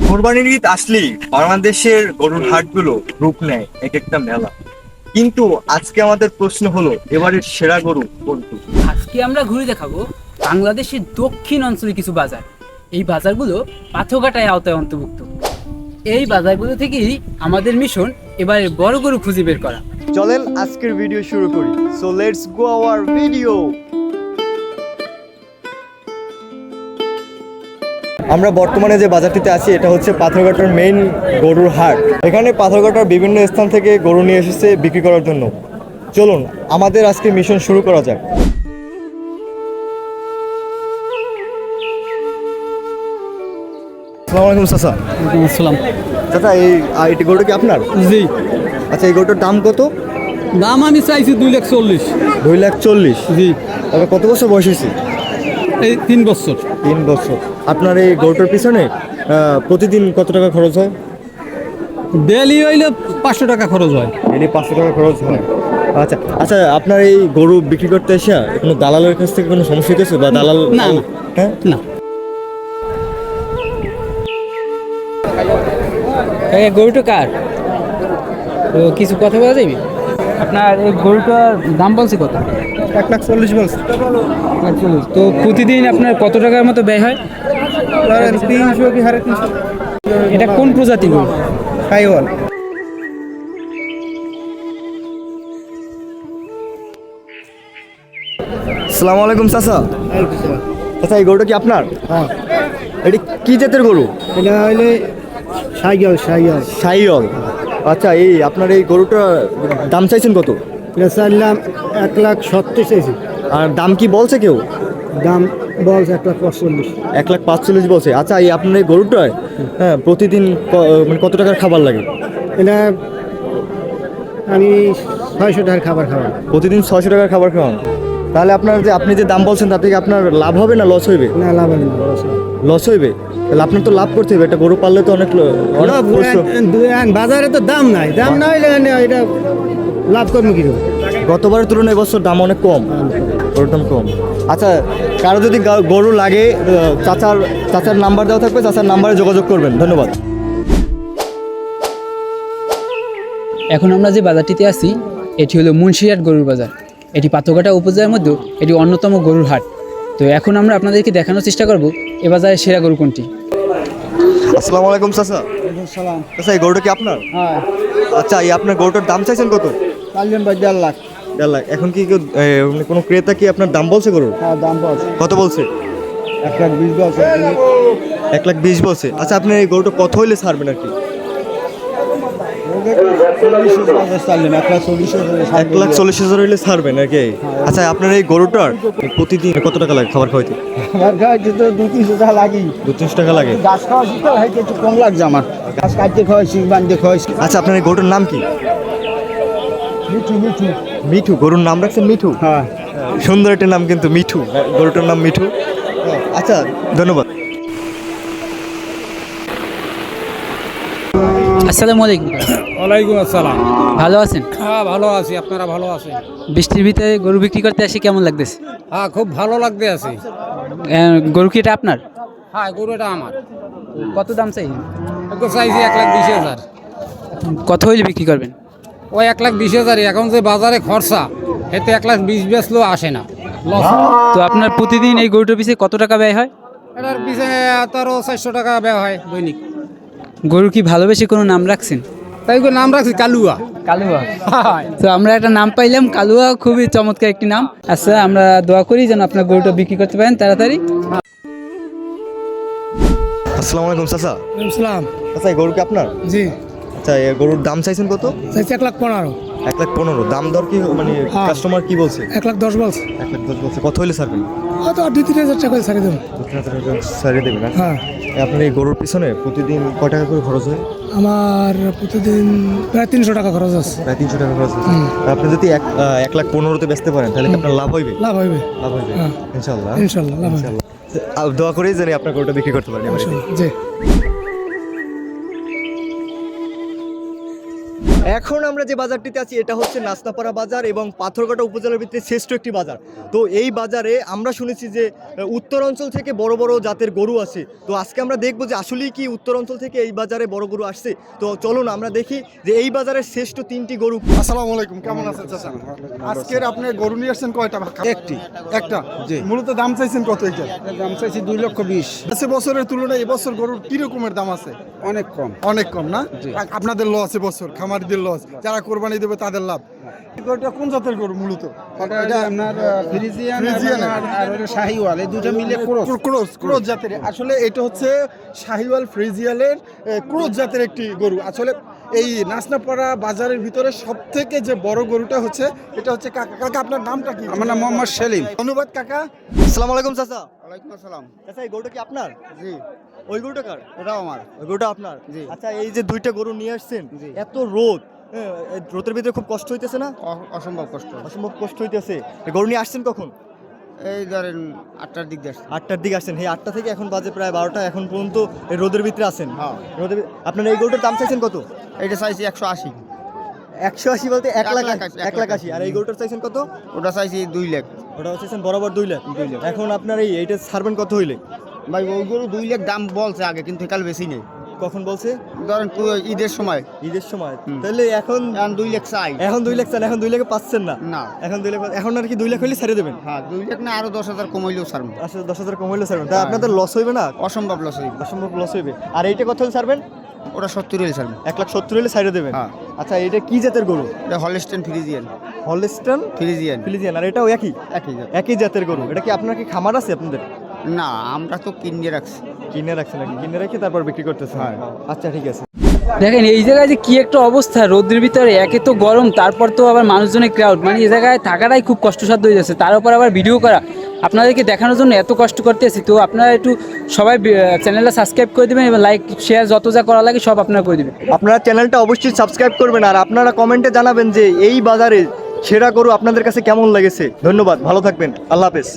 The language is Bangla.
কোরবানির ঈদ আসলেই বাংলাদেশের গরুর হাটগুলো রূপ নেয় এক একটা মেলা। কিন্তু আজকে আমাদের প্রশ্ন হলো এবারের সেরা গরু কোনটি? আজকে আমরা ঘুরে দেখাবো বাংলাদেশের দক্ষিণ অঞ্চলে কিছু বাজার। এই বাজারগুলো পাথরঘাটায় আওতায় অন্তর্ভুক্ত। এই বাজারগুলো থেকেই আমাদের মিশন এবারে বড় গরু খুঁজে বের করা। চলেন আজকের ভিডিও শুরু করি। So let's go our video আমরা বর্তমানে যে বাজারটিতে আছি এটা হচ্ছে পাথরঘাটার মেইন গরুর হাট। এখানে পাথরঘাটার বিভিন্ন স্থান থেকে গরু নিয়ে এসেছে বিক্রি করার জন্য। চলুন আমাদের আজকে মিশন শুরু করা যাক। আসসালামু আলাইকুম চাচা। আসসালাম। চাচা এই আ, এটি গরুটা কি আপনার? জি। আচ্ছা এই গরুটার দাম কত? দাম আমি চাইছি দুই লাখ চল্লিশ। দুই লাখ চল্লিশ। জি। তবে কত বছর বয়স হয়েছে? এই তিন বছর। তিন বছর। আপনার এই গরুটার পিছনে প্রতিদিন কত টাকা খরচ হয়? ডেলি হইলে পাঁচশো টাকা খরচ হয়। ডেলি পাঁচশো টাকা খরচ হয়। আচ্ছা আচ্ছা আপনার এই গরু বিক্রি করতে এসে কোনো দালালের কাছ থেকে কোনো সমস্যা হতেছে বা দালাল না, না। হ্যাঁ? না। গরুটা কার? কিছু কথা বলা যাবে আপনার এই গরুটার দাম বলছে কত? এক লাখ চল্লিশ বলছে। তো প্রতিদিন আপনার কত টাকার মতো ব্যয় হয়? তিনশো কি হারে তিনশো। এটা কোন প্রজাতি গরু? সাইওয়াল। সালামু আলাইকুম চাচা। আচ্ছা এই গরুটা কি আপনার? হ্যাঁ। এটি কি জাতের গরু? এটা হইলে সাইকেল সাইকেল সাইয়ল আচ্ছা এই আপনার এই গরুটা দাম চাইছেন কত? চাইলাম এক লাখ সত্তর চাইছি। আর দাম কি বলছে কেউ? দাম বলছে এক লাখ পঁচল্লিশ এক লাখ পাঁচচল্লিশ বলছে। আচ্ছা এই আপনার এই গরুটায় হ্যাঁ প্রতিদিন মানে কত টাকার খাবার লাগে? এটা আমি ছয়শো টাকার খাবার খাওয়া প্রতিদিন ছয়শো টাকার খাবার খাওয়ান? তাহলে আপনার যে আপনি যে দাম বলছেন তাতে কি আপনার লাভ হবে না লস হইবে? না লাভ হবে না লস। লস হইবে? তাহলে আপনার তো লাভ করতে হবে এটা গরু পাললে তো অনেক লাভ, বাজারে তো দাম নাই। দাম না হইলে এটা লাভ করব কি গতবারের তুলনায় এবছর দাম অনেক কম। গরুর দাম কম। আচ্ছা কারও যদি গা- গরু লাগে চাচার চাচার নাম্বার দেওয়া থাকবে চাচার নাম্বারে যোগাযোগ করবেন। ধন্যবাদ। এখন আমরা যে বাজারটিতে আছি এটি হলো মুন্সিরহাট গরুর বাজার। এটি পাথরঘাটা উপজেলার মধ্যে এটি অন্যতম গরুর হাট। তো এখন আমরা আপনাদেরকে দেখানোর চেষ্টা করব এ বাজারের সেরা গরু কোনটি। আসসালামু আলাইকুম চাচা। চাচা এই গরুটা কি আপনার? হ্যাঁ। আচ্ছা এই আপনার গরুটার দাম চাইছেন কত? চাইলেন ভাই দেড় লাখ। দেড় লাখ। এখন কি মানে কোনো ক্রেতা কি আপনার দাম বলছে গরুর? হ্যাঁ দাম বলছে। কত বলছে? এক লাখ বিশ বলছে। এক লাখ বিশ বলছে। আচ্ছা আপনি এই গরুটা কত হইলে ছাড়বেন আর কি? এক লাখ চল্লিশ এক লাখ চল্লিশ হাজার হইলে ছাড়বেন আর কি আচ্ছা আপনার এই গরুটার প্রতিদিন কত টাকা লাগে খাবার খাওয়াইতে? আমার খাওয়াইতে তো দু তিনশো টাকা লাগি দু তিনশো টাকা লাগে? গাছ খাওয়াছি তো একটু কম লাগছে আমার। গাছ কাটতে খাওয়াইছি বান্ধে খাওয়াইছি। আচ্ছা আপনার এই গরুটার নাম কি? মিঠু মিঠু। মিঠু গরুর নাম রাখছেন মিঠু? হ্যাঁ। সুন্দর একটা নাম কিন্তু মিঠু। গরুটার নাম মিঠু। আচ্ছা ধন্যবাদ। আসসালামু আলাইকুম। ওয়ালাইকুম আসসালাম। ভালো আছেন? হ্যাঁ ভালো আছি। আপনারা ভালো আছেন? বৃষ্টির ভিতরে গরু বিক্রি করতে আসি কেমন লাগতেছে? হ্যাঁ খুব ভালো লাগতে আছি। গরু কি এটা আপনার? হ্যাঁ গরুটা আমার। কত দাম চাই? চাইছি এক লাখ বিশ হাজার। কত হইলে বিক্রি করবেন? ওই এক লাখ বিশ হাজার। এখন যে বাজারে খরচা এতে এক লাখ বিশ বেচলেও আসে না। তো আপনার প্রতিদিন এই গরুটার পিছিয়ে কত টাকা ব্যয় হয়? এটার পিছনে তারও চারশো টাকা ব্যয় হয় দৈনিক। গরু কি ভালোবেসে কোনো নাম রাখছেন? তাই করে নাম রাখছি? কালুয়া। কালুয়া। তো আমরা একটা নাম পাইলাম কালুয়া খুবই চমৎকার একটি নাম। আচ্ছা আমরা দোয়া করি যেন আপনার গরুটা বিক্রি করতে পারেন তাড়াতাড়ি। আসসালামু আলাইকুম চাচা। আসসালাম আচ্ছা গরু কি আপনার? জি। আচ্ছা এই গরুর দাম চাইছেন কত? চাইছি এক লাখ পনেরো। এক লাখ পনেরো। দাম দর কি মানে হ্যাঁ। কাস্টমার কি বলছে? এক লাখ দশ বলছে। এক লাখ দশ বলছে। কত হইলে ছাড়বেন? হয়তো দুই তিন হাজার টাকা ছাড়িয়ে দেবো। দু তিন হাজার টাকা ছাড়িয়ে দেবেন হ্যাঁ। আপনার গরুর পিছনে প্রতিদিন কয় টাকা করে খরচ হয়? আমার প্রতিদিন প্রায় তিনশো টাকা খরচ আছে। প্রায় তিনশো টাকা খরচ হয় আপনি যদি এক এক লাখ পনেরোতে বেচতে পারেন তাহলে কি আপনার লাভ হইবে? লাভ হবে লাভ হইবে। হ্যাঁ। ইনশাল্লাহ ইনশাল্লাহ লাভ ইনশাল্লাহ দোয়া করেই জানি আপনার গরুটা বিক্রি করতে পারেন। জি। এখন আমরা যে বাজারটিতে আছি এটা হচ্ছে নাস্তাপাড়া বাজার এবং পাথরঘাটা উপজেলার ভিতরে শ্রেষ্ঠ একটি বাজার। তো এই বাজারে আমরা শুনেছি যে উত্তর অঞ্চল থেকে বড় বড় জাতের গরু আসে। তো আজকে আমরা দেখব যে আসলেই কি উত্তর অঞ্চল থেকে এই বাজারে বড় গরু আসছে। তো চলুন আমরা দেখি যে এই বাজারের শ্রেষ্ঠ তিনটি গরু আসসালামু আলাইকুম কেমন আছেন চাচা? আজকের আপনি গরু নিয়ে আসছেন কয়টা একটি। একটা? যে মূলত দাম চাইছেন কত এটা দাম চাইছি দুই লক্ষ বিশ। আছে বছরের তুলনায় এবছর গরুর কি রকমের দাম আছে? অনেক কম। অনেক কম না? আপনাদের লস এবছর খামারিদের লস যারা কোরবানি দেবে তাদের লাভ। এটা কোন জাতের গরু মূলত? এটা আপনার ফ্রিজিয়ান ফ্রিজিয়ান। আর শাহিওয়াল এই দুটো মিলে ক্রস। ক্রোজ ক্রোজ জাতের। আসলে এটা হচ্ছে শাহিওয়াল ফ্রিজিয়ালের ক্রোজ জাতের একটি গরু। আসলে এই নাসনাপাড়া বাজারের ভিতরে সব থেকে যে বড় গরুটা হচ্ছে এটা হচ্ছে কাকা। কাকা আপনার নামটা কি? আমার নাম মোহাম্মদ সেলিম। ধন্যবাদ কাকা। আসসালামু আলাইকুম চাচা। ওয়ালাইকুম আসসালাম। চাচা এই গরুটা কি আপনার? জি। ওই গরুটা কার? ওটাও আমার। ওই গরুটা আপনার? জি। আচ্ছা এই যে দুইটা গরু নিয়ে আসছেন জি। এত রোদ হ্যাঁ, রোদের ভিতরে খুব কষ্ট হইতেছে না? অসম্ভব কষ্ট। অসম্ভব কষ্ট হইতেছে। গরু নিয়ে আসছেন কখন? এই ধরেন আটটার দিক আটটার দিকে আসছেন। এই আটটা থেকে এখন বাজে প্রায় বারোটা। এখন পর্যন্ত এই রোদের ভিতরে আছেন। হ্যাঁ। রোদের আপনার এই গরুটার দাম চাইছেন কত? এইটা চাইছি একশো আশি। একশো আশি বলতে এক লাখ এক লাখ আশি আর এই গরুটার চাইছেন কত? ওটা চাইছি দুই লাখ। ওটা চাইছেন বরাবর দুই লাখ। দুই লাখ। এখন আপনার এই এইটা ছাড়বেন কত হইলে? ভাই ওই গরু দুই লাখ দাম বলছে আগে কিন্তু কাল বেশি নেই। কখন বলছে? ধরেন ঈদের সময়। ঈদের সময়। তাহলে এখন এখন দুই লাখ চাই। এখন দুই লাখ চান এখন দুই লাখে পাচ্ছেন না। না। এখন দুই লাখ এখন আর কি দুই লাখ হইলে ছেড়ে দেবেন? হ্যাঁ দুই লাখ না আরও দশ হাজার কমাইলেও ছাড়বো। আসলে দশ হাজার কম হইলে ছাড়বেন। তা হ্যাঁ। আপনাদের লস হইবে না? অসম্ভব লস হইবে। অসম্ভব লস হইবে। আর এইটা কত হলে ছাড়বেন? ওটা সত্তর হলে ছাড়বো। এক লাখ সত্তর হলে সাইডে দেবেন। হ্যাঁ। আচ্ছা এটা কি জাতের গরু? এটা Holstein Friesian Holstein Friesian Friesian আর এটাও একই? একই একই জাতের গরু। এটা কি আপনার কি খামার আছে আপনাদের? না আমরা তো কিনে রাখছি। কিনে রাখছেন নাকি কিনে রেখে তারপর বিক্রি করতেছেন। হ্যাঁ। আচ্ছা ঠিক আছে। দেখেন এই জায়গায় যে কি একটা অবস্থা রোদের ভিতরে একে তো গরম তারপর তো আবার মানুষজনের ক্রাউড মানে এই জায়গায় থাকাটাই খুব কষ্টসাধ্য হয়ে যাচ্ছে। তার উপর আবার ভিডিও করা। আপনাদেরকে দেখানোর জন্য এত কষ্ট করতেছি। তো আপনারা একটু সবাই চ্যানেলটা সাবস্ক্রাইব করে দেবেন এবং লাইক শেয়ার যত যা করা লাগে সব আপনারা করে দেবেন। আপনারা চ্যানেলটা অবশ্যই সাবস্ক্রাইব করবেন আর আপনারা কমেন্টে জানাবেন যে এই বাজারে সেরা গরু আপনাদের কাছে কেমন লেগেছে। ধন্যবাদ ভালো থাকবেন। আল্লাহ হাফেজ।